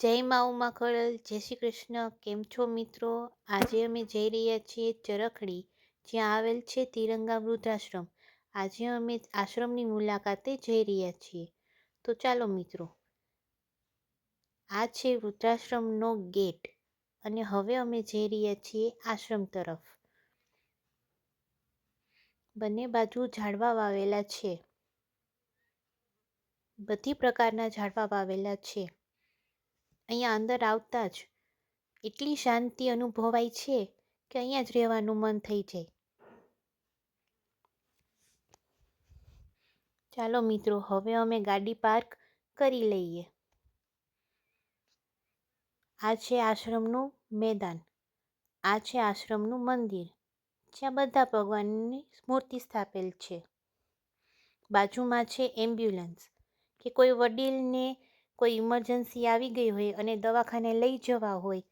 જય મા ઉમા ખોડલ, જય શ્રી કૃષ્ણ. કેમ છો મિત્રો? આજે અમે જઈ રહ્યા છીએ ચરખડી, જ્યાં આવેલ છે તિરંગા વૃદ્ધાશ્રમ. આજે અમે આશ્રમની મુલાકાતે જઈ રહ્યા છીએ. તો ચાલો મિત્રો, આ છે વૃદ્ધાશ્રમનો ગેટ અને હવે અમે જઈ રહ્યા છીએ આશ્રમ તરફ. બંને બાજુ ઝાડવા વાવેલા છે. બધી પ્રકારના ઝાડવા વાવેલા છે. અહીંયા અંદર આવતા જ. એટલી શાંતિ અનુભવાય છે કે અહીંયા જ રહેવાનું મન થઈ જાય. ચાલો મિત્રો, હવે અમે ગાડી પાર્ક કરી લઈએ. આ છે આશ્રમનું મેદાન. આ છે આશ્રમનું મંદિર. જ્યાં બધા ભગવાનની મૂર્તિ સ્થાપેલ છે. બાજુમાં છે એમ્બ્યુલન્સ. કે કોઈ વડીલને કોઈ ઇમરજન્સી આવી ગઈ હોય અને દવાખાને લઈ જવા હોય,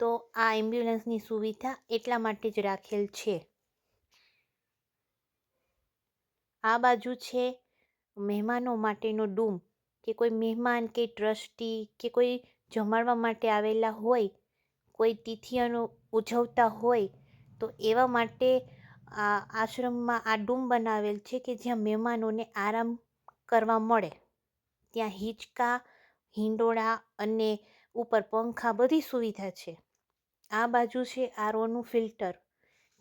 તો આ એમ્બ્યુલન્સની સુવિધા એટલા માટે જ રાખેલ છે. આ બાજુ છે મહેમાનો માટેનો ડૂમ, કે કોઈ મહેમાન કે ટ્રસ્ટી કે કોઈ જમાડવા માટે આવેલા હોય, કોઈ તિથિઓનો ઉજવતા હોય, તો એવા માટે આ આશ્રમમાં આ ડૂમ બનાવેલ છે કે જ્યાં મહેમાનોને આરામ કરવા મળે. ત્યાં હિંચકા હિંડોળા અને ઉપર પંખા બધી સુવિધા છે. આ બાજુ છે આરોનું ફિલ્ટર,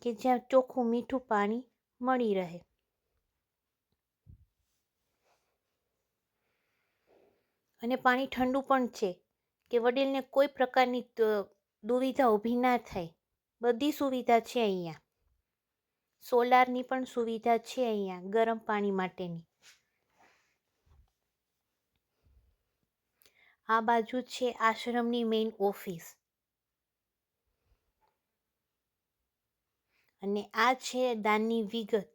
કે જ્યાં ચોખ્ખું મીઠું પાણી મળી રહે. અને પાણી ઠંડુ પણ છે, કે વડીલને કોઈ પ્રકારની દુવિધા ઊભી ના થાય. બધી સુવિધા છે અહીંયા. સોલારની પણ સુવિધા છે અહીંયા ગરમ પાણી માટેની. આ બાજુ છે આશ્રમની મેઇન ઓફિસ અને આ છે દાનની વિગત,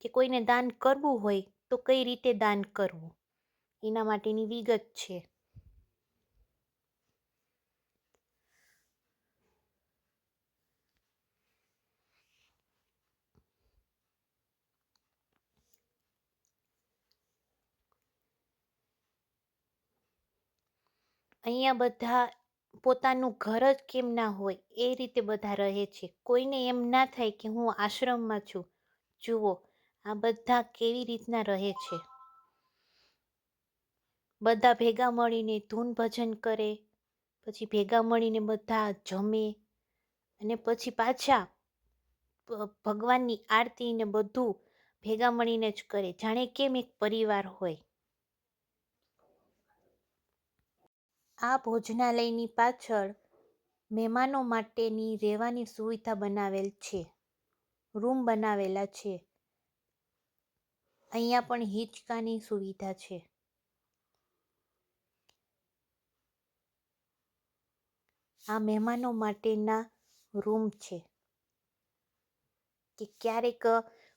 કે કોઈને દાન કરવું હોય તો કઈ રીતે દાન કરવું? એના માટેની વિગત છે. અહીંયા બધા પોતાનું ઘર જ કેમ ના હોય, એ રીતે બધા રહે છે. કોઈને એમ ના થાય કે હું આશ્રમમાં છું. જુઓ, આ બધા કેવી રીતના રહે છે. બધા ભેગા મળીને ધૂન ભજન કરે, પછી ભેગા મળીને બધા જમે, અને પછી પાછા ભગવાનની આરતી ને બધું ભેગા મળીને જ કરે. જાણે કેમ એક પરિવાર હોય. આ ભોજનાલયની પાછળ મહેમાનો માટેની રહેવાની સુવિધા બનાવેલ છે. રૂમ બનાવેલા છે. અહીંયા પણ હિંચકાની સુવિધા છે. આ મહેમાનો માટેના રૂમ છે. કે ક્યારેક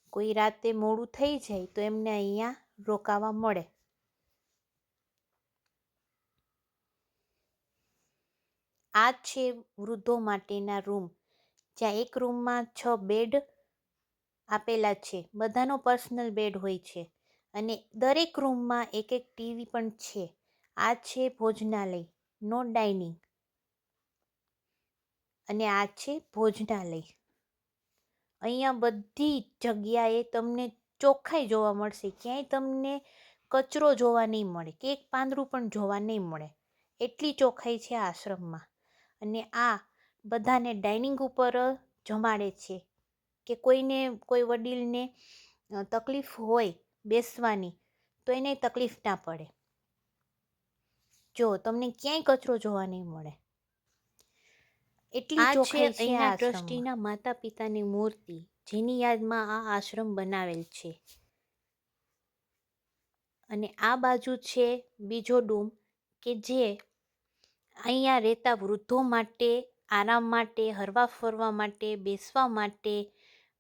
કોઈ રાતે મોડું થઈ જાય તો એમને અહીંયા રોકાવા મળે. આ છે વૃદ્ધો માટેના રૂમ. જ્યાં એક રૂમમાં છ બેડ આપેલા છે. બધાનો પર્સનલ બેડ હોય છે અને દરેક રૂમમાં એક એક ટીવી પણ છે. આ છે ભોજનાલય, નો ડાઇનિંગ. અને આ છે ભોજનાલય. અહીંયા બધી જગ્યાએ તમને ચોખ્ખાઈ જોવા મળશે. ક્યાંય તમને કચરો જોવા નહીં મળે. કે એક પાંદરું પણ જોવા નહીં મળે. એટલી ચોખ્ખાઈ છે આશ્રમમાં. અને આ બધાને ડાઇનિંગ ઉપર જમાડે છે કે કોઈને કોઈ વડીલને તકલીફ હોય બેસવાની તો એને તકલીફ ના પડે. જો તમને ક્યાંય કચરો જોવા નહીં મળે. એટલી ચોખ્ખાઈ છે આ ટ્રસ્ટીના માતા પિતાની મૂર્તિ જેની યાદમાં આ આશ્રમ બનાવેલ છે. અને આ બાજુ છે બીજો ડૂમ કે જે અહીંયા રહેતા વૃદ્ધો માટે, આરામ માટે, હરવા ફરવા માટે, બેસવા માટે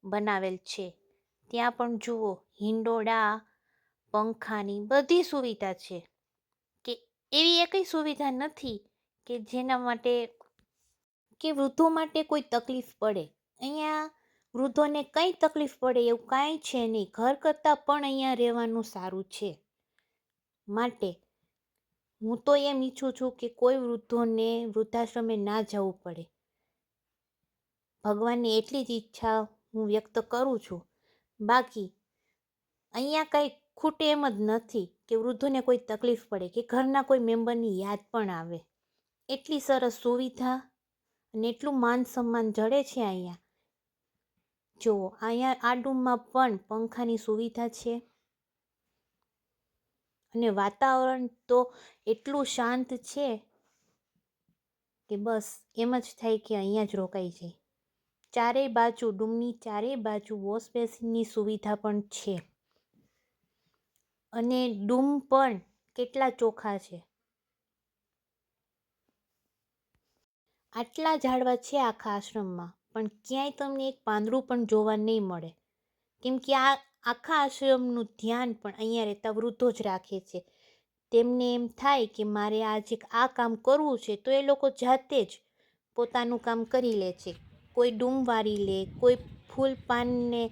બનાવેલ છે. ત્યાં પણ જુઓ, હિંડોળા, પંખાની બધી સુવિધા છે. કે એવી એકઈ સુવિધા નથી કે જેના માટે, કે વૃદ્ધો માટે કોઈ તકલીફ પડે. અહીંયા વૃદ્ધોને કંઈ તકલીફ પડે એવું કાંઈ છે નહીં. ઘર કરતાં પણ અહીંયા રહેવાનું સારું છે. માટે હું તો એમ ઈચ્છું છું કે કોઈ વૃદ્ધોને વૃદ્ધાશ્રમે ના જવું પડે. ભગવાનની એટલી જ ઈચ્છા હું વ્યક્ત કરું છું. બાકી, અહીંયા કંઈ ખૂટે એમ જ નથી કે વૃદ્ધોને કોઈ તકલીફ પડે, કે ઘરના કોઈ મેમ્બરની યાદ પણ આવે. એટલી સરસ સુવિધા અને એટલું માન સન્માન જડે છે અહીંયા. જુઓ, અહીંયા આ ડૂમમાં પણ પંખાની સુવિધા છે. અને વાતાવરણ તો એટલું શાંત છે કે બસ એમ જ થાય કે અહીંયા જ રોકાઈ જાય. ચારેય બાજુ ડૂમની ચારેય બાજુ વોશ બેસિનની સુવિધા પણ છે. અને ડૂમ પણ કેટલા ચોખ્ખા છે. આટલા ઝાડવા છે આખા આશ્રમમાં, પણ ક્યાંય તમને એક પાંદડું પણ જોવા નહીં મળે. કેમ કે આ આખા આશ્રમનું ધ્યાન પણ અહીંયા રહેતા વૃદ્ધો જ રાખે છે. તેમને એમ થાય કે મારે આજે આ કામ કરવું છે તો એ લોકો જાતે જ પોતાનું કામ કરી લે છે. કોઈ ડૂમ વારી લે, કોઈ ફૂલ પાનને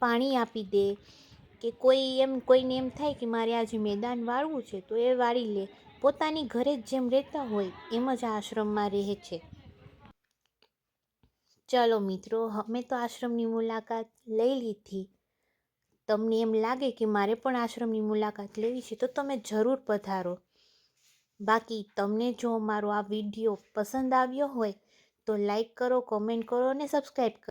પાણી આપી દે કે કોઈ એમ, કોઈને એમ થાય કે મારે આજે મેદાન વાળવું છે તો એ વાળી લે. પોતાની ઘરે જેમ રહેતા હોય એમ જ આશ્રમમાં રહે છે. ચલો મિત્રો, અમે તો આશ્રમની મુલાકાત લઈ લીધી. તમને એમ લાગે કે મારે પણ આશ્રમની મુલાકાત લેવી છે, તો તમે જરૂર પધારો. બાકી તમને જો અમારો આ વીડિયો પસંદ આવ્યો હોય, તો લાઈક કરો, કોમેન્ટ કરો અને સબસ્ક્રાઈબ કરો